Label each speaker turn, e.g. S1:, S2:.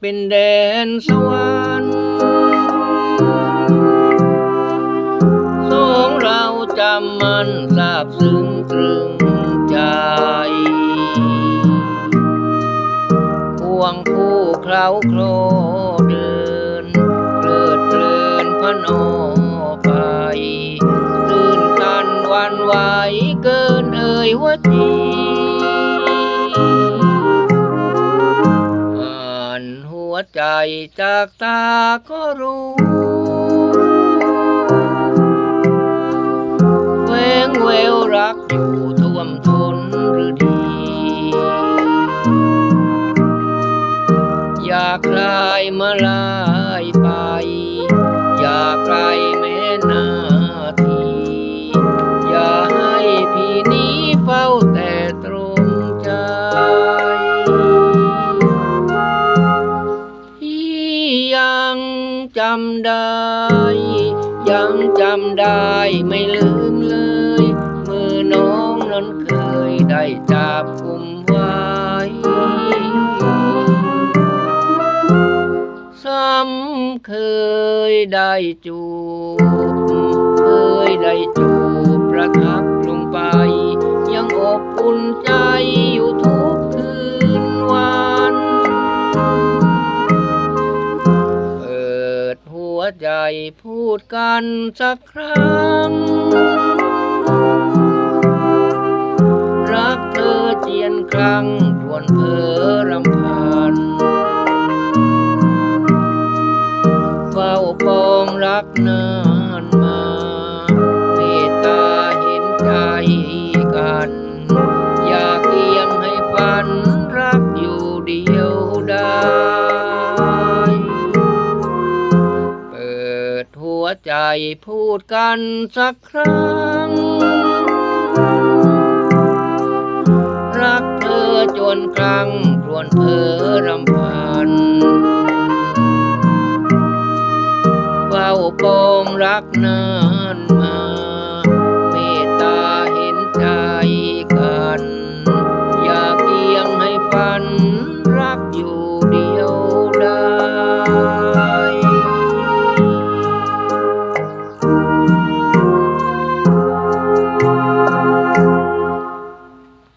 S1: เป็นแดนสวรรค์สองเราจำมันทราบซึ้งตรึงใจควงคู่เคล้าโคลเดินเพลิดเพลินพนอไปตื่นกันวันไหวเกินเอ่ยว่าที วใจจากตาก็รู้แฝงเววรักอยู่ท่วมท้นหรือดี อยากลายมาลาำได้ ยังจำได้ไม่ลืมเลย มือน้องนั้นเคยได้จับกุมไว้ซ้ำเคยได้จูบเคยได้จูบ ใจพูดกันสักครั้ง รักเธอเจียนครั้งรวนเพอรำพันเฝ้าปองรักนานมา ใจพูดกันสักครั้ง รักเธอจนครั้งรวนเพอรำพันเฝ้าปองรักนานมา